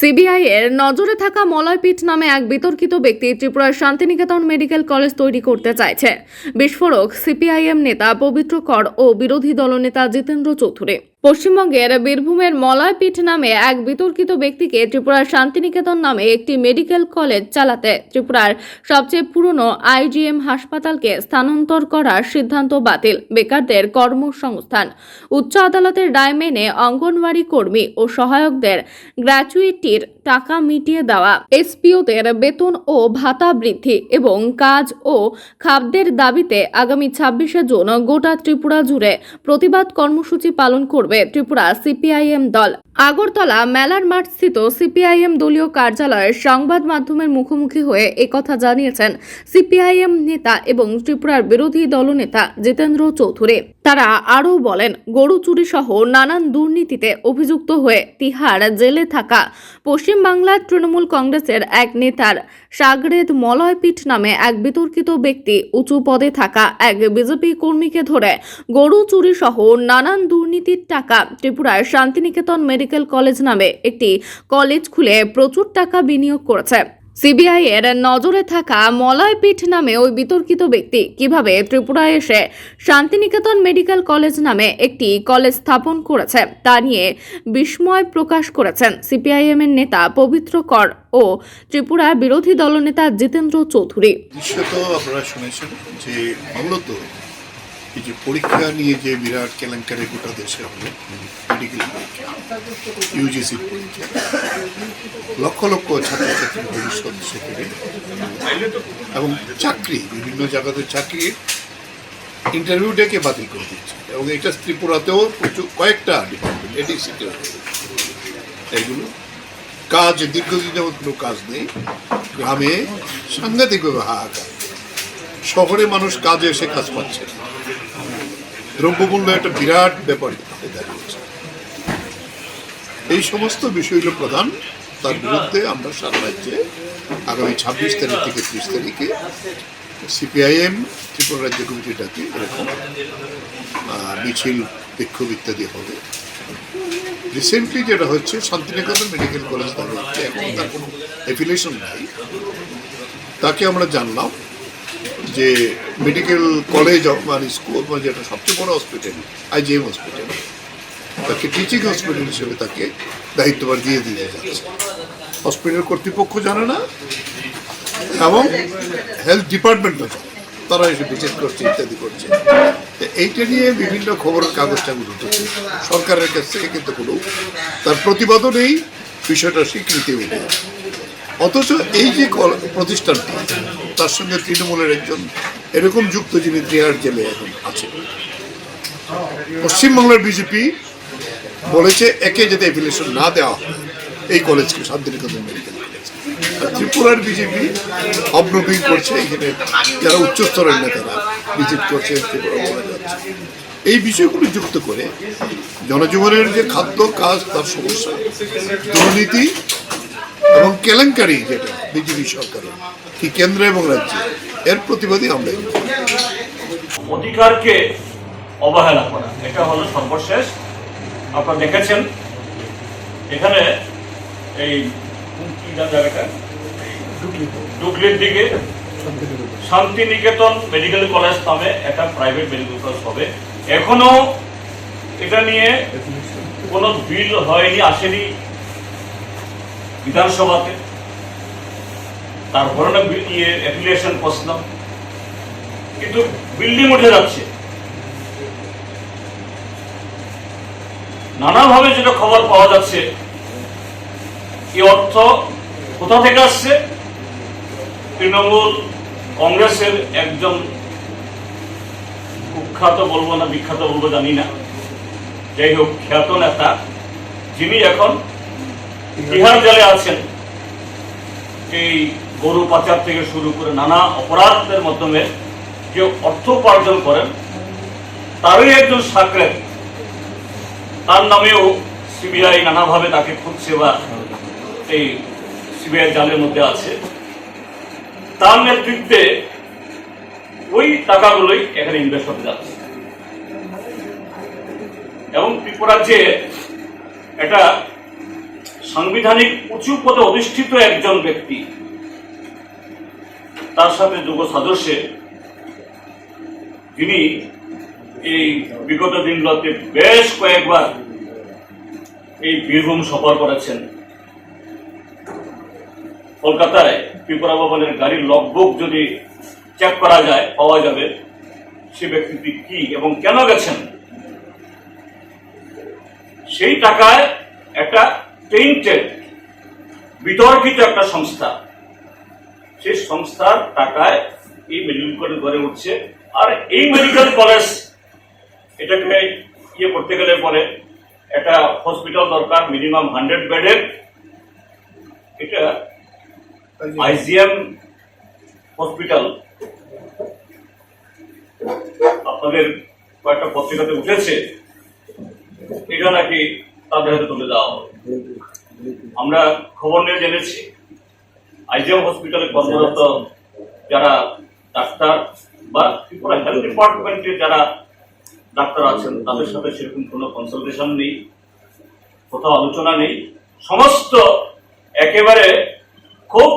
CBI এর নজরে থাকা মলয়পীঠ নামে এক বিতর্কিত ব্যক্তি ত্রিপুরার শান্তিনিকেতন মেডিকেল কলেজ তৈরি করতে চাইছে। বিস্ফোরক, সিপিআইএম নেতা পবিত্র কর ও বিরোধী দলনেতা জিতেন্দ্র চৌধুরী। পশ্চিমবঙ্গের বীরভূমের মলয়পীঠ নামে এক বিতর্কিত ব্যক্তিকে ত্রিপুরার শান্তিনিকেতন নামে একটি মেডিকেল কলেজ চালাতে ত্রিপুরার সবচেয়ে পুরনো আইজিএম হাসপাতালকে স্থানান্তর করার সিদ্ধান্ত বাতিল বেকারদের কর্মসংস্থান। উচ্চ আদালতের রায় মেনে অঙ্গনওয়াড়ি কর্মী ও সহায়কদের গ্র্যাচুইটির টাকা মিটিয়ে দেওয়া, এসপিওদের বেতন ও ভাতা বৃদ্ধি এবং কাজ ও খাদ্যের দাবিতে আগামী ছাব্বিশে জুন গোটা ত্রিপুরা জুড়ে প্রতিবাদ কর্মসূচি পালন করবে ত্রিপুরা সিপিআইএম দল। আগরতলা মেলার মাঠ স্থিত সিপিআইএম দলীয় কার্যালয়ের সংবাদ মাধ্যমের মুখোমুখি হয়ে একথা জানিয়েছেন সিপিআইএম নেতা এবং ত্রিপুরার বিরোধী দলনেতা জিতেন্দ্র চৌধুরী। তারা আরও বলেন, গরু চুরি সহ নানান দুর্নীতিতে অভিযুক্ত হয়ে তিহার জেলে থাকা পশ্চিমবাংলার তৃণমূল কংগ্রেসের এক নেতার সাগরেদ মলয়পীঠ নামে এক বিতর্কিত ব্যক্তি উঁচু পদে থাকা এক বিজেপি কর্মীকে ধরে গরু চুরি সহ নানান দুর্নীতির টাকা ত্রিপুরার শান্তিনিকেতন মেডিকেল কলেজ নামে একটি কলেজ খুলে প্রচুর টাকা বিনিয়োগ করেছে। সিবিআই এর নজরে থাকা মলয়পীঠ নামে ওই বিতর্কিত ব্যক্তি কীভাবে ত্রিপুরায় এসে শান্তিনিকেতন মেডিকেল কলেজ নামে একটি কলেজ স্থাপন করেছে, তা নিয়ে বিস্ময় প্রকাশ করেছেন সিপিআইএম এর নেতা পবিত্র কর ও ত্রিপুরা বিরোধী দলনেতা জিতেন্দ্র চৌধুরী। এই যে পরীক্ষা নিয়ে যে বিরাট কেলেঙ্কারি গোটা দেশে হলো মেডিকেল ইউজিসি পরীক্ষা, লক্ষ লক্ষ ছাত্রছাত্রীর ভবিষ্যৎ সেখানে এবং চাকরি, বিভিন্ন জায়গাতে চাকরি ইন্টারভিউ ডেকে বাতিল করে দিচ্ছে। এবং এটা ত্রিপুরাতেও প্রচুর কয়েকটা ডিপার্টমেন্ট এডিসিতে এগুলো কাজ, দীর্ঘদিন যাবৎ কোনো কাজ নেই। গ্রামে সাংঘাতিকভাবে হাহাকার। শহরে মানুষ কাজে এসে কাজ পাচ্ছে না। দ্রব্যমূল্য একটা বিরাট ব্যাপার দাঁড়িয়েছে এই সমস্ত বিষয়গুলো প্রধান, তার বিরুদ্ধে আমরা সারা রাজ্যে আগামী ছাব্বিশ তারিখ থেকে ত্রিশ তারিখে সিপিআইএম, ত্রিপুরা রাজ্য কমিটি ডাকে এরকম মিছিল, বিক্ষোভ ইত্যাদি হবে। রিসেন্টলি যেটা হচ্ছে, শান্তিনিকেতন মেডিকেল কলেজ দাবি হচ্ছে, এখন তার কোনো অ্যাফিলিয়েশন নাই। তাকে আমরা জানলাম। যে মেডিকেল কলেজ অফ মানে স্কুল মানে যেটা সবচেয়ে বড় হসপিটাল আইজিএম হসপিটাল তাকে টিচিং হসপিটাল হিসেবে তাকে দায়িত্বভার দিয়ে দিয়ে যাচ্ছে। হসপিটাল কর্তৃপক্ষ জানে না, এবং হেলথ ডিপার্টমেন্টও জানে। তারা এসে ভিজিট করছে, ইত্যাদি করছে। এইটা নিয়ে বিভিন্ন খবরের কাগজ টাগজ উঠেছে সরকারের কাছ থেকে কিন্তু কোনো তার প্রতিবাদও নেই, বিষয়টা স্বীকৃতি নেই। অথচ এই যে প্রতিষ্ঠানটি তার সঙ্গে তৃণমূলের একজন এরকম যুক্ত যিনি তিহার জেলে এখন আছে পশ্চিমবাংলার বিজেপি বলেছে একে যাতে অ্যাফিলিয়েশন না দেওয়া হয়, এই কলেজকে শান্তিনিকেতন মেডিকেল আর ত্রিপুরার বিজেপি অবনবিং করছে, এখানে যারা উচ্চস্তরের নেতারা ভিজিট করছে, ত্রিপুরা বলা যাচ্ছে। এই বিষয়গুলো যুক্ত করে জনজীবনের যে খাদ্য, কাজ, তার সমস্যা, দুর্নীতি এবং কেলেঙ্কারি যেটা বিজেপি সরকারের, কি কেন্দ্র এবং রাজ্যে, এর প্রতিবাদী আমরা অধিকারকে অবহেলা করা, এটা হলো সর্বশেষ। আপনারা দেখেছেন, এখানে এই জায়গাটা দিকে শান্তিনিকেতন মেডিকেল কলেজ নামে একটা প্রাইভেট মেডিকেল কলেজ হবে। এখনও এটা নিয়ে কোনো বিল হয়নি, আসেনি। বিধানসভাতে তারপরে না ইয়ে অ্যাফিলিয়েশন প্রশ্ন। কিন্তু বিল্ডিং উঠে যাচ্ছে। নানাভাবে যেটা খবর পাওয়া যাচ্ছে এই অর্থ কোথা থেকে আসছে? তৃণমূল কংগ্রেসের একজন কুখ্যাত, বলব না বিখ্যাত, বলব জানি না। যাই হোক, খ্যাত নেতা, যিনি এখন বিহার জেলে আছেন এই গরু পাচার থেকে শুরু করে নানা অপরাধের মাধ্যমে যে অর্থ উপার্জন করেন, তারই একজন সাকরেত তার নামেও সিবিআই নানাভাবে তাকে খুঁজছে বা এই সিবিআই জালের মধ্যে আছে। তার নেতৃত্বে ওই টাকাগুলোই এখানে ইনভেস্ট হতে যাচ্ছে। এবং ত্রিপুরা যে এটা সাংবিধানিক উঁচু পদে অধিষ্ঠিত একজন ব্যক্তি। তার সাথে যুব সদস্যে তিনি এই বিগত দিনগুলোতে বেশ কয়েকবার এই বীরভূম সফর করেছেন। কলকাতায় ত্রিপুরা ভবনের গাড়ির লগবুক যদি চেক করা যায়, পাওয়া যাবে, সে ব্যক্তিটি কি এবং কেন গেছেন? সেই টাকায় একটা টেন্টেড বিতর্কিত একটা সংস্থা। সেই সংস্থার টাকায় এই মেডিকেল কলেজ গড়ে উঠছে। আর এই মেডিকেল কলেজ এটাকে ইয়ে করতে গেলে পরে একটা হসপিটাল দরকার মিনিমাম হান্ড্রেড বেডের এটা আইজিএম হসপিটাল আপনাদের কয়েকটা পত্রিকাতে উঠেছে। এটা নাকি তাদের হাতে তুলে দেওয়া হবে আমরা খবর নিয়ে জেনেছি। আইজিএম হসপিটালে কর্মরত যারা ডাক্তার বা ত্রিপুরা হেলথ ডিপার্টমেন্টে যারা ডাক্তার আছেন, তাদের সাথে সেরকম কোনো কনসালটেশন নেই, কোথাও আলোচনা নেই। সমস্ত একেবারে খুব